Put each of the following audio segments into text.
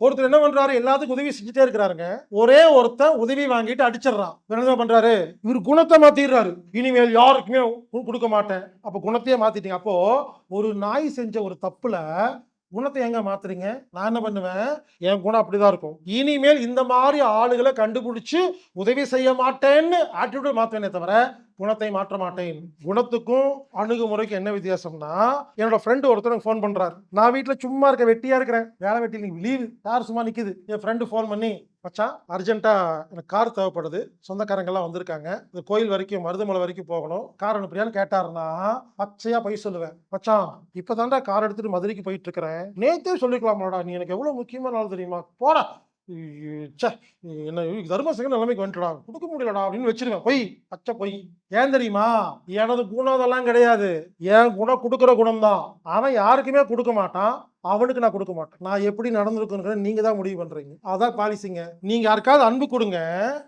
ஒருத்தர் என்ன பண்றாரு? எல்லாத்துக்கும் உதவி செஞ்சுட்டே இருக்கிறாருங்க. ஒரே ஒருத்தன் உதவி வாங்கிட்டு அடிச்சிடுறான். என்ன பண்றாரு? இவர் குணத்தை மாத்திடுறாரு. இனிமேல் யாருக்குமே கொடுக்க மாட்டேன். அப்ப குணத்தையே மாத்திட்டீங்க. அப்போ ஒரு நாய் செஞ்ச ஒரு தப்புல குணத்தை எங்க மாத்துறீங்க? நான் என்ன பண்ணுவேன்? என் குணம் அப்படிதான் இருக்கும். இனிமேல் இந்த மாதிரி ஆளுகளை கண்டுபிடிச்சு உதவி செய்ய மாட்டேன்னு ஆட்டிடியூட் மாத்துவேனே தவிர குணத்தை மாற்ற மாட்டேன். குணத்துக்கும் அணுகுமுறைக்கும் என்ன வித்தியாசம்னா என்னோட ஃப்ரெண்டு ஒருத்தர் ஃபோன் பண்றாரு. நான் வீட்டில் சும்மா இருக்க வெட்டியா இருக்கிறேன். வேலை வெட்டி லீவு யார் சும்மா நிக்குது. என் ஃப்ரெண்டு ஃபோன் பண்ணி மச்சான் அர்ஜென்ட்டா எனக்கு கார் தேவைப்படுது. சொந்தக்காரங்கெல்லாம் வந்திருக்காங்க. இந்த கோயில் வரைக்கும் மருதமலை வரைக்கும் போகணும். கார் அனுப்புறியான்னு கேட்டாருன்னா பச்சையா போய் சொல்லுவேன். மச்சான் இப்பதான்டா கார் எடுத்துட்டு மதுரைக்கு போயிட்டு இருக்கிறேன். நேத்தே சொல்லிக்கலாமாடா நீ எனக்கு எவ்வளவு முக்கியமான நாள் தெரியுமா? போடா. ஐயோ, என்ன தர்மசங்க நிலைமைக்கு வந்துட்டா கொடுக்க முடியலடா அப்படின்னு வச்சிருவேன். பொய் பச்சை பொய். ஏன் தெரியுமா? எனது குணம் அதெல்லாம் கிடையாது. என் குணம் கொடுக்குற குணம் தான் அவன் யாருக்குமே கொடுக்க மாட்டான். அவனுக்கு நான் கொடுக்க மாட்டேன். நான் எப்படி நடந்திருக்குன்னு நீங்க தான் முடிவு பண்றீங்க. அதான் பாலிசிங்க. நீங்க யாருக்காவது அன்பு கொடுங்க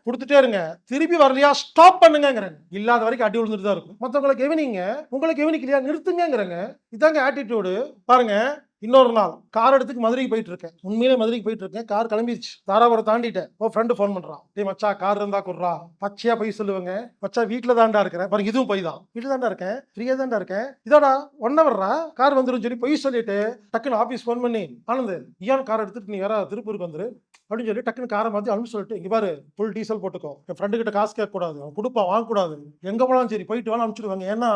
கொடுத்துட்டே இருங்க. திருப்பி வரலையா ஸ்டாப் பண்ணுங்கிறேன் இல்லாத வரைக்கும் அடி விழுந்துட்டு தான் இருக்கும் மற்றவங்களை கவனிங்க உங்களை கவனிக்கலையா நிறுத்துங்கிறேங்க இதாங்க ஆட்டிடியூடு பாருங்க. இன்னொரு நாள் கார் எடுத்துக்கு மதுரைக்கு போயிட்டு இருக்கேன். உண்மையிலே மதுரைக்கு போயிட்டு இருக்கேன். கார் கிளம்பிடுச்சு தாராபுரம் தாண்டிட்டேன். ஓ ஃப்ரெண்டு ஃபோன் பண்றான் டே மச்சா கார் இருந்தா குடுறா. பச்சையா போய் சொல்லுவேங்க. மச்சா வீட்டில் தான்டா இருக்கிறேன். பாருங்க இதுவும் போய் தான். வீட்டில் தாண்டா இருக்கேன். ஃப்ரீயா தான்டா இருக்கேன். இதாடா ஒன் ஹவர்ரா கார் வந்துடும் சொல்லி பொய் சொல்லிட்டு டக்குன்னு ஆஃபீஸ் ஃபோன் பண்ணி ஆனந்த் ஏன் கார் எடுத்துட்டு நீ வேற திருப்பூருக்கு வந்துரு? அப்படின்னு சொல்லி டக்குன்னு காரை மாற்றி அனுப்பிச்சு சொல்லிட்டு இங்கே பாரு ஃபுல் டீசல் போட்டுக்கோ. என் ஃப்ரெண்டு கிட்ட காசு கேட்கக்கூடாது. அவன் கொடுப்பான் வாங்கக்கூடாது. எங்கே போனாலும் சரி போயிட்டு வேணாலும் அனுப்பிச்சிடுவாங்க. ஏன்னா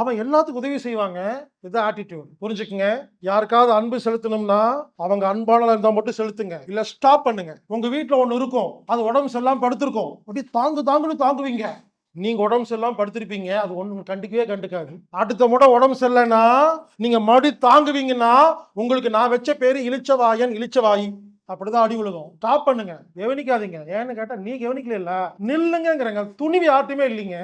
அவன் எல்லாத்துக்கும் உதவி செய்வாங்க. இதுதான் ஆட்டிடியூட் புரிஞ்சுக்குங்க? யாருக்காவது அன்பு செலுத்தணும்னா அவங்க அன்பானதாக இருந்தால் மட்டும் செலுத்துங்க. இல்லை ஸ்டாப் பண்ணுங்க. உங்கள் வீட்டில் ஒன்று இருக்கும். அது உடம்பு சரியில்லாம படுத்திருக்கும். அப்படி தாங்கு தாங்குன்னு தாங்குவீங்க. நீங்க உடம்பு செல்லாம் படுத்திருப்பீங்க. அது ஒன்றும் கண்டுக்கவே கண்டுக்காது. அடுத்த முறை உடம்பு சரியில்லைன்னா நீங்க மறுபடி தாங்குவீங்கன்னா உங்களுக்கு நான் வச்ச பேரு இழிச்சவாயன் இழிச்சவாயி. அப்படிதான் அடி உலகம் ஸ்டாப் பண்ணுங்க. கவனிக்காதீங்க. ஏன்னு கேட்டா நீ கவனிக்கல நில்லுங்கிறங்க துணிவு யார்ட்டுமே இல்லைங்க.